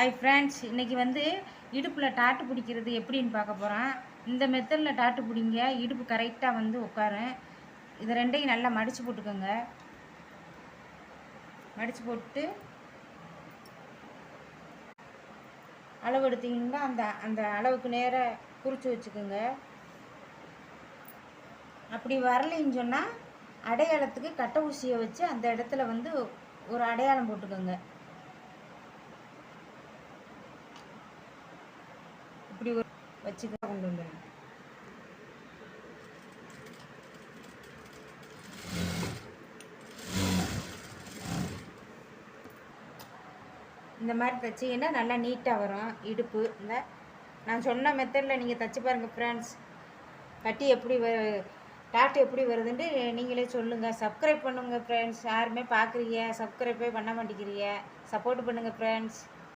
Hi friends இன்றைக்கி வந்து இடுப்பில் டாட்டு பிடிக்கிறது எப்படின்னு பார்க்க போகிறோம் இந்த மெத்தடில் டாட்டு பிடிங்க. இடுப்பு கரெக்டாக வந்து உட்காரும் இது ரெண்டையும் நல்லா மடித்து போட்டுக்கோங்க. மடித்து போட்டு அளவு எடுத்தீங்கன்னா அந்த அந்த அளவுக்கு நேராக குறித்து வச்சுக்கோங்க. அப்படி வரலைன்னு சொன்னால் அடையாளத்துக்கு கட்டை ஊசியை வச்சு அந்த இடத்துல வந்து ஒரு அடையாளம் போட்டுக்கோங்க. வச்சு தான் வச்சுக்க கொண்டு வந்துடுங்க இந்த மாதிரி தைச்சிங்கன்னா நல்லா நீட்டாக வரும் இடுப்பு. இந்த நான் சொன்ன மெத்தடில் நீங்கள் தைச்சி பாருங்கள் ஃப்ரெண்ட்ஸ் கட்டி எப்படி வ டாட்டு எப்படி வருதுன்ட்டு நீங்களே சொல்லுங்கள் சப்ஸ்கிரைப் பண்ணுங்கள் ஃப்ரெண்ட்ஸ் யாருமே பார்க்குறீங்க சப்ஸ்கிரைப்பே பண்ண மாட்டேங்கிறீங்க. சப்போர்ட் பண்ணுங்கள் ஃப்ரெண்ட்ஸ்